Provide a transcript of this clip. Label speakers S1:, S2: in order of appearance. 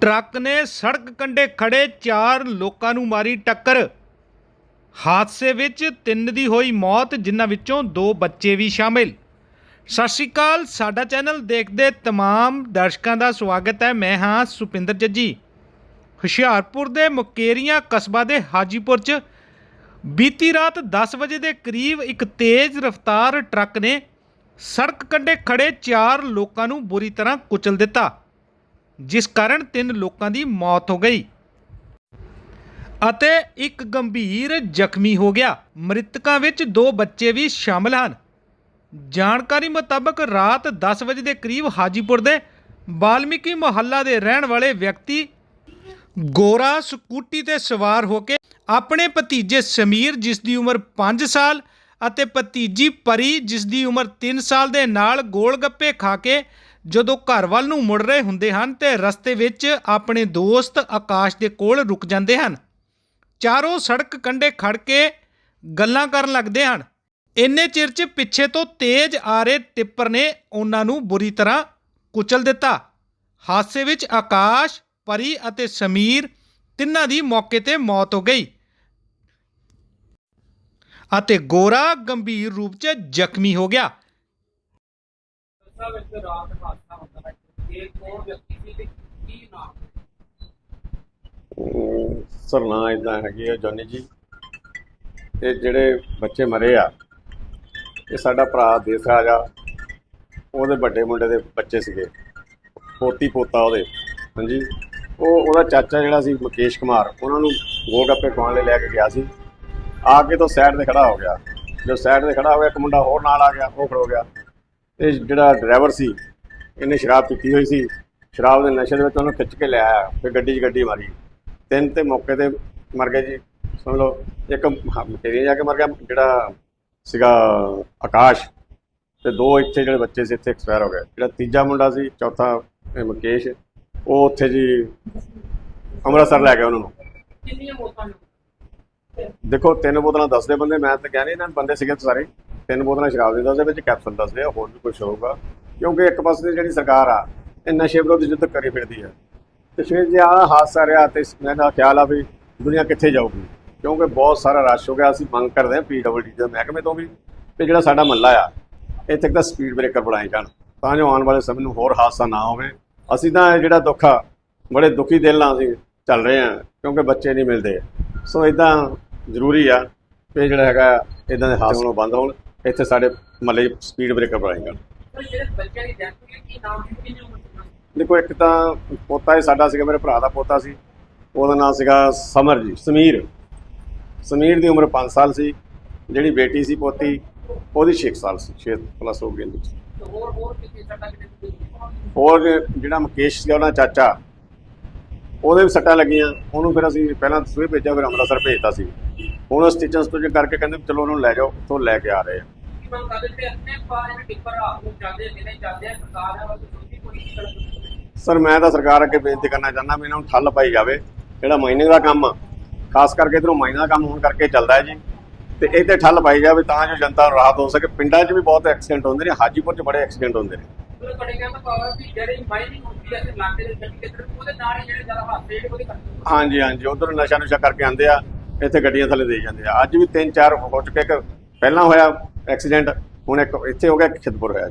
S1: Truck ਨੇ ਸੜਕ ਕੰਢੇ ਖੜੇ ਚਾਰ ਲੋਕਾਂ ਨੂੰ ਮਾਰੀ ਟੱਕਰ। ਹਾਦਸੇ ਵਿੱਚ ਤਿੰਨ ਦੀ ਹੋਈ ਮੌਤ, ਜਿਨ੍ਹਾਂ ਵਿੱਚੋਂ ਦੋ ਬੱਚੇ ਵੀ ਸ਼ਾਮਿਲ। ਸਤਿ ਸ਼੍ਰੀ ਅਕਾਲ, ਸਾਡਾ ਚੈਨਲ ਦੇਖਦੇ ਤਮਾਮ ਦਰਸ਼ਕਾਂ ਦਾ ਸਵਾਗਤ ਹੈ। ਮੈਂ ਹਾਂ ਸੁਪਿੰਦਰ ਜੱਜੀ। ਹੁਸ਼ਿਆਰਪੁਰ ਦੇ ਮੁਕੇਰੀਆਂ ਕਸਬਾ ਦੇ ਹਾਜੀਪੁਰ 'ਚ ਬੀਤੀ ਰਾਤ 10 ਵਜੇ ਦੇ ਕਰੀਬ ਇੱਕ ਤੇਜ਼ ਰਫ਼ਤਾਰ ਟਰੱਕ ਨੇ ਸੜਕ ਕੰਢੇ ਖੜੇ ਚਾਰ ਲੋਕਾਂ ਨੂੰ ਬੁਰੀ ਤਰ੍ਹਾਂ ਕੁਚਲ ਦਿੱਤਾ, ਜਿਸ ਕਾਰਨ ਤਿੰਨ ਲੋਕਾਂ ਦੀ ਮੌਤ ਹੋ ਗਈ। ਅਤੇ ਇੱਕ ਗੰਭੀਰ ਜ਼ਖਮੀ ਹੋ ਗਿਆ। ਮ੍ਰਿਤਕਾਂ ਵਿੱਚ ਦੋ ਬੱਚੇ ਵੀ ਸ਼ਾਮਲ ਹਨ। ਜਾਣਕਾਰੀ ਮੁਤਾਬਕ ਰਾਤ 10 ਵਜੇ ਦੇ ਕਰੀਬ ਹਾਜੀਪੁਰ ਦੇ ਬਾਲਮੀਕੀ ਮੁਹੱਲਾ ਦੇ ਰਹਿਣ ਵਾਲੇ ਵਿਅਕਤੀ ਗੋਰਾ ਸਕੂਟੀ ਤੇ ਸਵਾਰ ਹੋ ਕੇ ਆਪਣੇ ਭਤੀਜੇ ਸਮੀਰ, ਜਿਸ ਦੀ ਉਮਰ 5 ਸਾਲ ਅਤੇ ਭਤੀਜੀ ਪਰੀ, ਜਿਸ ਦੀ ਉਮਰ 3 ਸਾਲ ਦੇ ਨਾਲ ਗੋਲ ਗੱਪੇ ਖਾ ਕੇ ਜਦੋਂ ਘਰ ਵੱਲ ਨੂੰ ਮੁੜ ਰਹੇ ਹੁੰਦੇ ਹਨ ਤੇ ਰਸਤੇ ਵਿੱਚ ਆਪਣੇ ਦੋਸਤ ਆਕਾਸ਼ ਦੇ ਕੋਲ ਰੁਕ ਜਾਂਦੇ ਹਨ। ਚਾਰੋਂ ਸੜਕ ਕੰਢੇ ਖੜ ਕੇ ਗੱਲਾਂ ਕਰਨ ਲੱਗਦੇ ਹਨ। ਇੰਨੇ ਚਿਰ 'ਚ ਪਿੱਛੇ ਤੋਂ ਤੇਜ਼ ਆ ਰਹੇ ਟਿੱਪਰ ਨੇ ਉਹਨਾਂ ਨੂੰ ਬੁਰੀ ਤਰ੍ਹਾਂ ਕੁਚਲ ਦਿੱਤਾ। ਹਾਦਸੇ ਵਿੱਚ ਆਕਾਸ਼, ਪਰੀ ਅਤੇ ਸਮੀਰ ਤਿੰਨਾਂ ਦੀ ਮੌਕੇ ਤੇ ਮੌਤ ਹੋ ਗਈ। ਅਤੇ ਗੋਰਾ ਗੰਭੀਰ ਰੂਪ 'ਚ ਜ਼ਖਮੀ ਹੋ ਗਿਆ।
S2: ਸਾਹਿਬ ਇੱਕ
S3: ਇਦਾਂ ਹੈਗੀ ਆ, ਜਾਨੀ ਜੀ। ਇਹ ਜਿਹੜੇ ਬੱਚੇ ਮਰੇ ਆ, ਇਹ ਸਾਡਾ ਭਰਾ ਦੇਸ਼ ਰਾਜਾ। ਉਹਦੇ ਵੱਡੇ ਮੁੰਡੇ ਦੇ ਬੱਚੇ ਸੀਗੇ। ਪੋਤੀ ਪੋਤਾ ਉਹਦੇ। ਹਾਂਜੀ। ਉਹ ਉਹਦਾ ਚਾਚਾ ਜਿਹੜਾ ਸੀ ਮੁਕੇਸ਼ ਕੁਮਾਰ, ਉਹਨਾਂ ਨੂੰ ਗੋਲਗੱਪੇ ਖਵਾਉਣ ਲਈ ਲੈ ਕੇ ਗਿਆ ਸੀ। ਆ ਕੇ ਤਾਂ ਸਾਈਡ ਤੇ ਖੜਾ ਹੋ ਗਿਆ। ਜੋ ਸਾਈਡ ਤੇ ਖੜਾ ਹੋਇਆ, ਇੱਕ ਮੁੰਡਾ ਹੋਰ ਨਾਲ ਆ ਗਿਆ, ਉਹ ਖੜੋ ਗਿਆ। ਇਹ ਜਿਹੜਾ ਡਰਾਈਵਰ ਸੀ, ਇਹਨੇ ਸ਼ਰਾਬ ਪੀਤੀ ਹੋਈ ਸੀ। ਸ਼ਰਾਬ ਦੇ ਨਸ਼ੇ ਦੇ ਵਿੱਚ ਉਹਨੂੰ ਖਿੱਚ ਕੇ ਲਿਆਇਆ ਫਿਰ ਗੱਡੀ 'ਚ ਗੱਡੀ ਮਾਰੀ। ਤਿੰਨ ਤੇ ਮੌਕੇ ਤੇ ਮਰ ਗਏ ਜੀ। ਸੁਣ ਲਓ, ਇੱਕ ਮਟੇਰੀਆ ਜਾ ਕੇ ਮਰ ਗਿਆ, ਜਿਹੜਾ ਸੀਗਾ ਆਕਾਸ਼। ਤੇ ਦੋ ਇੱਥੇ ਜਿਹੜੇ ਬੱਚੇ ਸੀ, ਇੱਥੇ ਐਕਸਪਾਇਰ ਹੋ ਗਏ। ਜਿਹੜਾ ਤੀਜਾ ਮੁੰਡਾ ਸੀ, ਚੌਥਾ ਮੁਕੇਸ਼। ਉਹ ਉੱਥੇ ਜੀ ਅੰਮ੍ਰਿਤਸਰ ਲੈ ਗਏ ਉਹਨਾਂ ਨੂੰ।
S2: ਕਿੰਨੀਆਂ ਮੌਤਾਂ ਨੇ?
S3: ਦੇਖੋ ਤਿੰਨ ਬੋਤਲਾਂ ਦੱਸਦੇ ਬੰਦੇ ਮੈਂ ਤਾਂ ਕਹਿ ਨਹੀਂ ਇਹਨਾਂ ਬੰਦੇ ਸੀਗੇ ਸਾਰੇ। ਤਿੰਨ ਬੋਤਲਾਂ ਸ਼ਰਾਬ ਦੇ ਦੱਸਦੇ ਵਿੱਚ ਕੈਪਸੂਲ ਦੱਸਦੇ ਆ ਹੋਰ ਵੀ ਕੁਝ ਹੋਊਗਾ। ਕਿਉਂਕਿ ਇੱਕ ਪਾਸੇ ਦੀ ਜਿਹੜੀ ਸਰਕਾਰ ਆ ਇਹ ਨਸ਼ੇ ਵਿਰੋਧੀ ਜਿੱਦ ਕਰੀ ਫਿਰਦੀ ਹੈ ਤੇ ਫਿਰ ਜੇ ਆਹ ਹਾਦਸਾ ਰਿਹਾ ਤੇ ਮੇਰਾ ਖਿਆਲ ਆ ਵੀ ਦੁਨੀਆ ਕਿੱਥੇ ਜਾਊਗੀ। ਕਿਉਂਕਿ ਬਹੁਤ ਸਾਰਾ ਰਸ਼ ਹੋ ਗਿਆ ਅਸੀਂ ਮੰਗ ਕਰਦੇ ਹਾਂ ਪੀਡਬਲਡੀ ਦੇ ਮਹਿਕਮੇ ਤੋਂ ਵੀ ਤੇ ਜਿਹੜਾ ਸਾਡਾ ਮਹੱਲਾ ਆ ਇੱਥੇ ਇੱਕ ਤਾਂ ਸਪੀਡ ਬ੍ਰੇਕਰ ਬਣਾਏ ਜਾਣ ਤਾਂ ਜੋ ਆਉਣ ਵਾਲੇ ਸਮੇਂ ਨੂੰ ਹੋਰ ਹਾਦਸਾ ਨਾ ਹੋਵੇ। ਅਸੀਂ ਤਾਂ ਜਿਹੜਾ ਦੁੱਖ ਆ ਬੜੇ ਦੁਖੀ ਦਿਲ ਨਾਲ ਅਸੀਂ ਚੱਲ ਰਹੇ ਹਾਂ ਕਿਉਂਕਿ ਬੱਚੇ ਨਹੀਂ ਮਿਲਦੇ। ਸੋ ਇਦਾਂ ਜ਼ਰੂਰੀ ਆ ਕਿ ਜਿਹੜਾ ਹੈਗਾ ਇਦਾਂ ਦੇ ਹਾਦਸੇ ਹੋਣੋਂ ਬੰਦ ਹੋਣ ਇੱਥੇ ਸਾਡੇ ਮਹੱਲੇ ਸਪੀਡ ਬ੍ਰੇਕਰ ਬਣਾਏ ਜਾਣ? ਦੇਖੋ ਇੱਕ ਤਾਂ ਪੋਤਾ ਹੀ ਸਾਡਾ ਸੀਗਾ ਮੇਰੇ ਭਰਾ ਦਾ ਪੋਤਾ ਸੀ। ਉਹਦਾ ਨਾਮ ਸੀਗਾ ਸਮਰ ਜੀ ਸਮੀਰ। ਸਮੀਰ ਦੀ ਉਮਰ 5 ਸਾਲ ਸੀ ਜਿਹੜੀ ਬੇਟੀ ਸੀ ਪੋਤੀ ਉਹਦੀ 6 ਸਾਲ ਸੀ 6 ਪਲੱਸ ਹੋ ਗਈ ਇਹਦੇ ਵਿੱਚ।
S2: ਤੇ ਹੋਰ ਹੋਰ ਕਿੰਨੀ ਸੱਟਾਂ ਕਿੰਨੇ
S3: ਹੋਰ ਜਿਹੜਾ ਮੁਕੇਸ਼ ਸੀਗਾ ਉਹਨਾਂ ਦਾ ਚਾਚਾ। ਉਹਦੇ ਵੀ ਸੱਟਾਂ ਲੱਗੀਆਂ। ਉਹਨੂੰ ਫਿਰ ਅਸੀਂ ਪਹਿਲਾਂ ਸੂਏ ਭੇਜਿਆ ਫਿਰ ਅੰਮ੍ਰਿਤਸਰ ਭੇਜਤਾ ਸੀ। ਹੁਣ ਉਹ ਸਟਿਚਸ ਤੋਂ ਜੇ ਕਰਕੇ ਕਹਿੰਦੇ ਵੀ ਚਲੋ ਉਹਨੂੰ ਲੈ ਜਾਓ ਤੋਂ ਲੈ ਕੇ ਆ ਰਹੇ ਆ।
S2: ਮੰਗ ਕਰਦੇ ਆਪਣੇ ਟਿੱਪਰ ਨੂੰ ਸਰਕਾਰ ਕੋਈ ਕੋਈ
S3: ਸਰ ਮੈਂ ਤਾਂ ਸਰਕਾਰ ਅੱਗੇ ਬੇਨਤੀ ਕਰਨਾ ਚਾਹੁੰਦਾ ਵੀ ਇਹਨਾਂ ਨੂੰ ਠੱਲ ਪਾਈ ਜਾਵੇ। ਜਿਹੜਾ ਮਾਈਨਿੰਗ ਦਾ ਕੰਮ ਆ ਖਾਸ ਕਰਕੇ ਇਧਰੋਂ ਮਾਈਨਿੰਗ ਦਾ ਕੰਮ ਹੋਣ ਕਰਕੇ ਚੱਲਦਾ ਹੈ ਜੀ। ਤੇ ਇਹ ਤੇ ਠੱਲ ਪਾਈ ਜਾਵੇ ਤਾਂ ਜੋ ਜਨਤਾ ਨੂੰ ਰਾਹਤ ਹੋ ਸਕੇ। ਪਿੰਡਾਂ 'ਚ ਵੀ ਬਹੁਤ ਐਕਸੀਡੈਂਟ ਹੁੰਦੇ ਨੇ ਹਾਜੀਪੁਰ 'ਚ ਬੜੇ ਐਕਸੀਡੈਂਟ ਹੁੰਦੇ ਨੇ। ਹਾਂਜੀ ਹਾਂਜੀ ਉਧਰ ਨਸ਼ਾ ਨੁਸ਼ਾ ਕਰਕੇ ਆਉਂਦੇ ਆ ਇੱਥੇ ਗੱਡੀਆਂ ਥੱਲੇ ਦੇ ਜਾਂਦੇ ਆ। ਅੱਜ ਵੀ ਤਿੰਨ ਚਾਰ ਹੋ ਚੁੱਕੇ ਇੱਕ ਪਹਿਲਾਂ ਹੋਇਆ ਐਕਸੀਡੈਂਟ ਹੁਣ ਇੱਕ ਇੱਥੇ ਹੋ ਗਿਆ ਖਿਦਪੁਰ ਹੋਇਆ।